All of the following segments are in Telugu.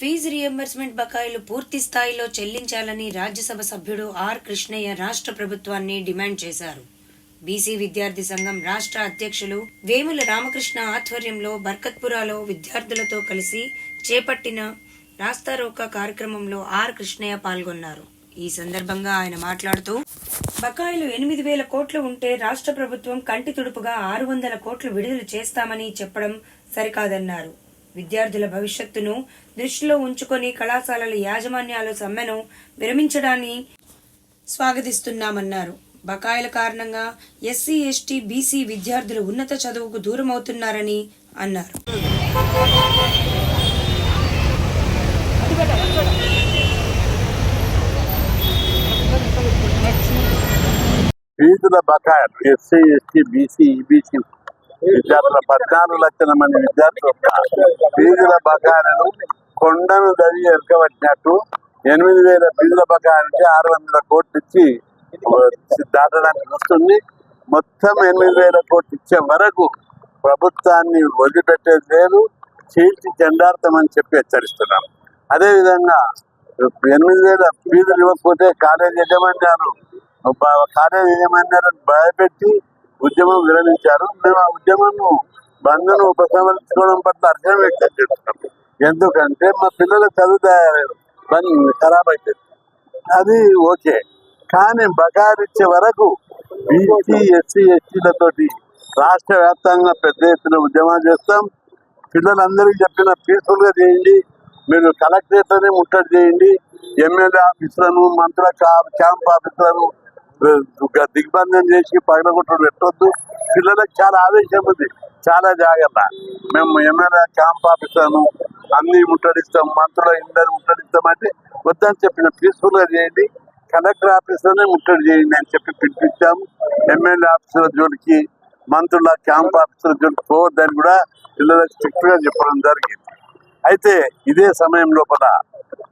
ఫీజు రియంబర్స్మెంట్ బకాయిలు పూర్తి స్థాయిలో చెల్లించాలని రాజ్యసభ సభ్యుడు ఆర్ కృష్ణయ్య రాష్ట్ర ప్రభుత్వాన్ని డిమాండ్ చేశారు. బీసీ విద్యార్థి సంఘం రాష్ట్ర అధ్యక్షులు వేముల రామకృష్ణ ఆధ్వర్యంలో బర్కత్పురాలో విద్యార్థులతో కలిసి చేపట్టిన రాస్తారోకా కార్యక్రమంలో ఆర్ కృష్ణయ్య పాల్గొన్నారు. ఈ సందర్భంగా ఆయన మాట్లాడుతూ బకాయిలు ఎనిమిది వేల కోట్లు ఉంటే రాష్ట్ర ప్రభుత్వం కంటి తుడుపుగా ఆరు వందల కోట్లు విడుదల చేస్తామని చెప్పడం సరికాదన్నారు. విద్యార్థుల భవిష్యత్తును దృష్టిలో ఉంచుకొని కళాశాలల యాజమాన్యాలు సమ్మెను విరమించడాన్ని స్వాగతిస్తున్నామన్నారు. బకాయిల కారణంగా ఎస్సీ ఎస్టీ బీసీ విద్యార్థులు ఉన్నత చదువుకు దూరం అవుతున్నారని అన్నారు. ఫీజుల బకాయిలు ఎస్సీ ఎస్టీ బీసీ ఈబీసీ విద్యార్థుల పద్నాలుగు లక్షల మంది విద్యార్థుల ఫీజుల బకాయిలను కొండను దవి ఎరకబట్టినట్టు ఎనిమిది వేల ఫీజుల బకాయిలకి ఆరు వందల కోట్లు ఇచ్చి దాటడానికి వస్తుంది. మొత్తం ఎనిమిది వేల కోట్లు ఇచ్చే వరకు ప్రభుత్వాన్ని వదిలిపెట్టేది లేదు. చీల్చి చెండార్థమని చెప్పి హెచ్చరిస్తున్నాం. అదేవిధంగా ఎనిమిది వేల ఫీజులు ఇవ్వకపోతే కాలేజ్ యజమాన్యాలు కాలేజీ కాలేజ్ యజమాన్యాలను భయపెట్టి ఉద్యమం విరమించారు. మేము ఆ ఉద్యమంను బంధును ఉపసంహరించుకోవడం పట్ల అర్థం వ్యక్తం చేస్తున్నాం ఎందుకంటే మా పిల్లల చదువు తయారు బంద్ ఖరాబ్ అవుతుంది అది ఓకే. కానీ బకారిచ్చే వరకు బీసీ ఎస్సీ ఎస్టీలతోటి రాష్ట్ర వ్యాప్తంగా పెద్ద ఎత్తున ఉద్యమాలు చేస్తాం. పిల్లలందరికీ చెప్పిన పీస్ఫుల్గా చేయండి. మీరు కలెక్టరేట్లనే ముట్టడి చేయండి. ఎమ్మెల్యే ఆఫీసులను మంత్రుల క్యాంప్ ఆఫీసులను దిగ్బంధం చేసి పగలగొట్టడం పెట్టొద్దు పిల్లలకు చాలా ఆవేశం ఉంది. చాలా జాగ్రత్త. మేము ఎమ్మెల్యే క్యాంప్ ఆఫీసులను అన్ని ముట్టడిస్తాం మంత్రుల ఇందరు ముట్టడిస్తామంటే వద్దని చెప్పిన పీస్ఫుల్గా చేయండి. కలెక్టర్ ఆఫీసులోనే ముట్టడి చేయండి అని చెప్పి పిలిపించాము. ఎమ్మెల్యే ఆఫీసుల జోలికి మంత్రుల క్యాంప్ ఆఫీసుల జోలికి పోవద్దని కూడా పిల్లలకు స్ట్రిక్ట్గా చెప్పడం జరిగింది. అయితే ఇదే సమయం లోపల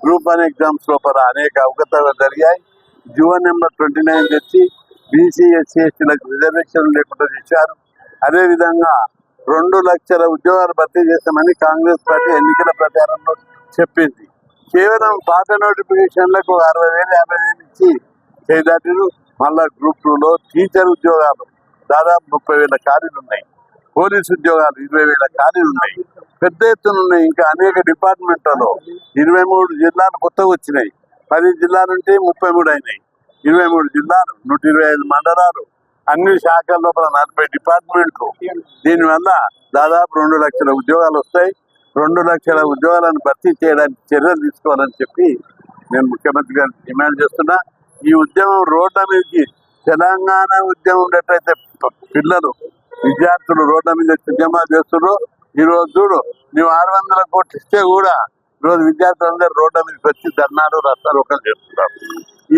గ్రూప్ వన్ ఎగ్జామ్స్ లోపల అనేక అవగతాలు జరిగాయి. GO number twenty nine BC SC SC ఎస్టీలకు రిజర్వేషన్ లేకుండా చేశారు. అదేవిధంగా రెండు లక్షల ఉద్యోగాలు భర్తీ చేస్తామని కాంగ్రెస్ పార్టీ ఎన్నికల ప్రచారంలో చెప్పింది. కేవలం పాత నోటిఫికేషన్లకు అరవై వేలు యాభై వేలు ఇచ్చి చేయదాటిను మళ్ళా గ్రూప్ టూలో టీచర్ ఉద్యోగాలు దాదాపు ముప్పై వేల ఖాళీలు ఉన్నాయి. పోలీసు ఉద్యోగాలు ఇరవై వేల ఖాళీలు ఉన్నాయి. పెద్ద ఎత్తున ఉన్నాయి. ఇంకా అనేక డిపార్ట్మెంట్లలో ఇరవై మూడు జిల్లాలు కొత్తగా వచ్చినాయి. పది జిల్లాలు ఉంటే ముప్పై మూడు అయినాయి. ఇరవై మూడు జిల్లాలు నూట ఇరవై ఐదు మండలాలు అన్ని శాఖల లోపల నలభై డిపార్ట్మెంట్లు. దీనివల్ల దాదాపు రెండు లక్షల ఉద్యోగాలు వస్తాయి. రెండు లక్షల ఉద్యోగాలను భర్తీ చేయడానికి చర్యలు తీసుకోవాలని చెప్పి నేను ముఖ్యమంత్రి గారిని డిమాండ్ చేస్తున్నా. ఈ ఉద్యమం రోడ్ల మీదకి తెలంగాణ ఉద్యమం ఉన్నట్టయితే పిల్లలు విద్యార్థులు రోడ్ల మీద ఉద్యమాలు చేస్తున్నారు. ఈరోజు చూడు నువ్వు ఆరు వందల కోట్లు ఇస్తే కూడా ఈరోజు విద్యార్థులందరూ రోడ్ల మీదకి వచ్చి ధర్నాలు రస్తారోకలు చేస్తున్నారు.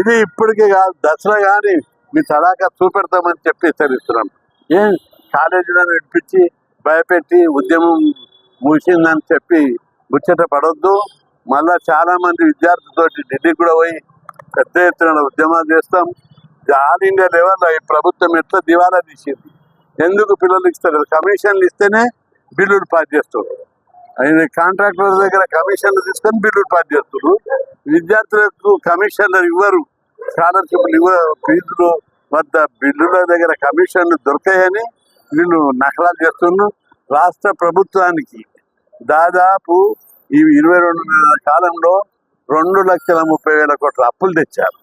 ఇది ఇప్పటికే కాదు దసరా కానీ మీ తడాకా చూపెడతామని చెప్పి హెచ్చరిస్తున్నాం. ఏం కాలేజీలను విడిపించి భయపెట్టి ఉద్యమం ముగిసిందని చెప్పి ముచ్చట పడొద్దు. మళ్ళా చాలా మంది విద్యార్థులతో ఢిల్లీ కూడా పోయి పెద్ద ఎత్తున ఉద్యమాలు చేస్తాం. ఆల్ ఇండియా లెవెల్లో ఈ ప్రభుత్వం ఎట్లా దివాలా తీసింది? ఎందుకు పిల్లలు ఇస్తారు కమిషన్లు ఇస్తేనే బిల్లులు పాస్ చేస్తారు ఆయన కాంట్రాక్టర్ దగ్గర కమిషన్లు తీసుకొని బిల్లులు పాటు చేస్తున్నారు. విద్యార్థులకు కమిషన్లు ఇవ్వరు. స్కాలర్షిప్లు ఇవ్వ ఫీజులు వద్ద బిల్లుల దగ్గర కమిషన్లు దొరకాయని వీళ్ళు నకలాలు చేస్తున్నారు. రాష్ట్ర ప్రభుత్వానికి దాదాపు ఈ ఇరవై రెండు నెలల కాలంలో రెండు లక్షల ముప్పై వేల కోట్ల అప్పులు తెచ్చారు.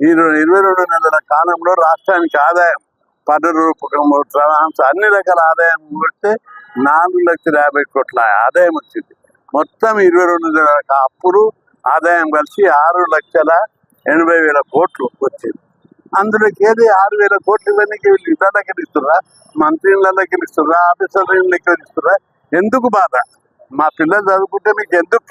ఈ ఇరవై రెండు నెలల కాలంలో రాష్ట్రానికి ఆదాయం పన్ను రూపకం ట్రాన్స్ అన్ని రకాల ఆదాయం కొడితే నాలుగు లక్షల యాభై కోట్ల ఆదాయం వచ్చింది. మొత్తం ఇరవై రెండు అప్పులు ఆదాయం కలిసి ఆరు లక్షల ఎనభై వేల కోట్లు వచ్చింది. అందులోకి ఏది ఆరు వేల కోట్లు ఇవన్నీ వీళ్ళు ఇళ్ళకి ఇస్తుర్రా మంత్రి ఇళ్ళకి ఆఫీసర్ల ఇస్తుర్రా ఎందుకు బాధ? మా పిల్లలు చదువుకుంటే మీకు ఎందుకు